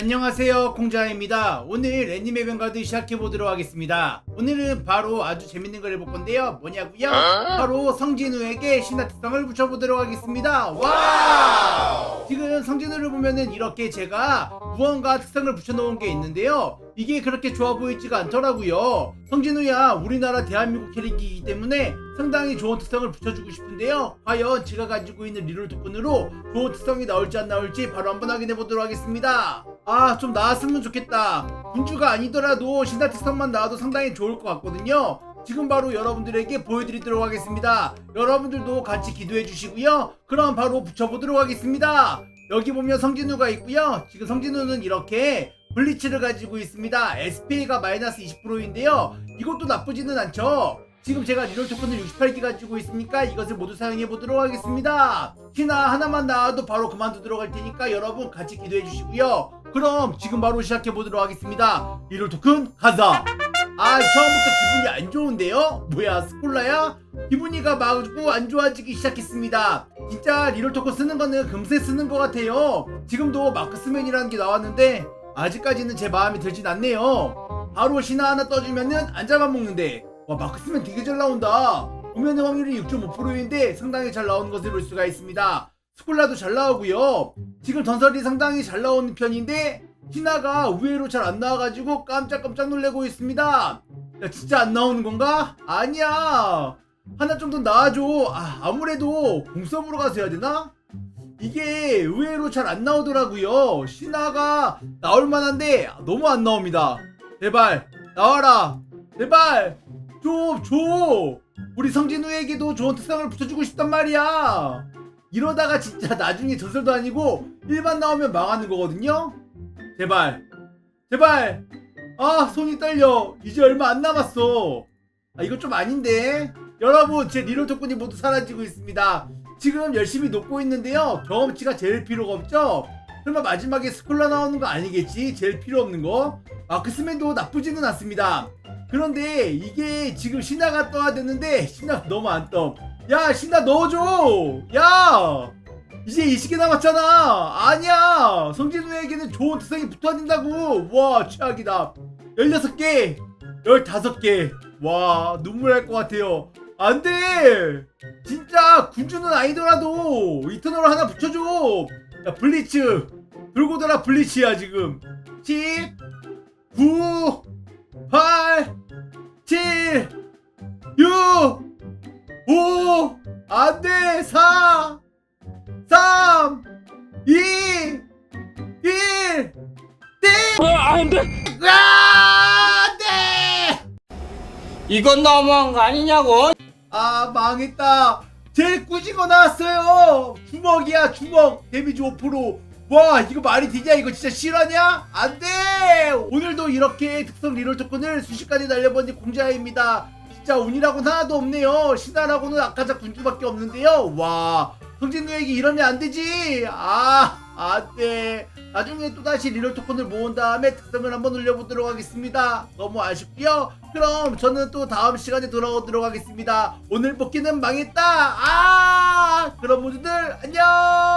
안녕하세요 콩자입니다. 오늘 애니메 뱅가드 시작해보도록 하겠습니다. 오늘은 바로 아주 재밌는 걸 해볼 건데요. 뭐냐고요? 바로 성진우에게 신화 특성을 붙여보도록 하겠습니다. 와! 지금 성진우를 보면은 이렇게 제가 무언가 특성을 붙여놓은 게 있는데요. 이게 그렇게 좋아 보이지가 않더라고요. 성진우야 우리나라 대한민국 캐릭이기 때문에 상당히 좋은 특성을 붙여주고 싶은데요. 과연 제가 가지고 있는 리롤 토큰으로 좋은 특성이 나올지 안 나올지 바로 한번 확인해 보도록 하겠습니다 아 좀 나왔으면 좋겠다. 군주가 아니더라도 신화 특성만 나와도 상당히 좋을 것 같거든요. 지금 바로 여러분들에게 보여드리도록 하겠습니다. 여러분들도 같이 기도해 주시고요. 그럼 바로 붙여보도록 하겠습니다. 여기 보면 성진우가 있고요. 지금 성진우는 이렇게 블리츠를 가지고 있습니다. SP가 마이너스 20%인데요. 이것도 나쁘지는 않죠. 지금 제가 리롤 토큰을 68개 가지고 있으니까 이것을 모두 사용해 보도록 하겠습니다. 키나 하나만 나와도 바로 그만두도록 할 테니까 여러분 같이 기도해 주시고요. 그럼 지금 바로 시작해 보도록 하겠습니다. 리롤 토큰 가자. 아 처음부터 기분이 안 좋은데요? 뭐야 스콜라야? 기분이가 마구 안 좋아지기 시작했습니다. 진짜 리롤 토큰 쓰는 거는 금세 쓰는 것 같아요. 지금도 마크스맨이라는 게 나왔는데 아직까지는 제 마음에 들진 않네요. 바로 신화 하나 떠주면은 안 잡아먹는데 와 마크스맨 되게 잘 나온다 보면의 확률이 6.5%인데 상당히 잘 나오는 것을 볼 수가 있습니다 스콜라도 잘 나오고요 지금 전설이 상당히 잘 나오는 편인데 신화가 의외로 잘 안 나와가지고 깜짝깜짝 놀래고 있습니다 야 진짜 안 나오는 건가? 아니야 하나 좀 더 나와줘 아 아무래도 공섭으로 가서 해야 되나? 이게 의외로 잘 안 나오더라고요 신화가 나올 만한데 너무 안 나옵니다 제발 나와라 제발 좀 줘! 우리 성진우에게도 좋은 특성을 붙여주고 싶단 말이야! 이러다가 진짜 나중에 전설도 아니고 일반 나오면 망하는 거거든요? 제발! 제발! 아, 손이 떨려! 이제 얼마 안 남았어! 아, 이거 좀 아닌데? 여러분, 제 리롤 토큰이 모두 사라지고 있습니다. 지금 열심히 녹고 있는데요. 경험치가 제일 필요가 없죠? 설마 마지막에 스콜라 나오는 거 아니겠지? 제일 필요 없는 거? 마크스맨도 나쁘지는 않습니다. 그런데 이게 지금 신화가 떠야 되는데 신화가 너무 안 떠. 야 신화 넣어줘. 야 이제 20개 남았잖아. 아니야. 성진우에게는 좋은 특성이 붙어야 된다고. 와 최악이다. 16개, 15개. 와 눈물 날 것 같아요. 안 돼. 진짜 군주는 아니더라도 이터널 하나 붙여줘. 야 블리츠 들고 돌아 블리츠야 지금. 10, 9, 8, 7, 안 돼, 4, 3, 2, 1, 땡! 안 돼! 아, 안 돼! 이건 너무한 거 아니냐고? 아, 망했다. 제일 꾸지고 나왔어요. 주먹이야, 주먹. 데미지 5%. 와, 이거 말이 되냐? 이거 진짜 실화냐? 안 돼! 오늘도 이렇게 특성 리롤 토큰을 순식간에 날려버린 공자입니다. 진짜 운이라고는 하나도 없네요. 신화라고는 아까자 군주밖에 없는데요. 와, 성진우에게 이러면 안 되지. 아, 안 돼. 나중에 또다시 리롤 토큰을 모은 다음에 특성을 한번 올려보도록 하겠습니다. 너무 아쉽고요. 그럼 저는 또 다음 시간에 돌아오도록 하겠습니다. 오늘 뽑기는 망했다. 아, 그럼 모두들 안녕.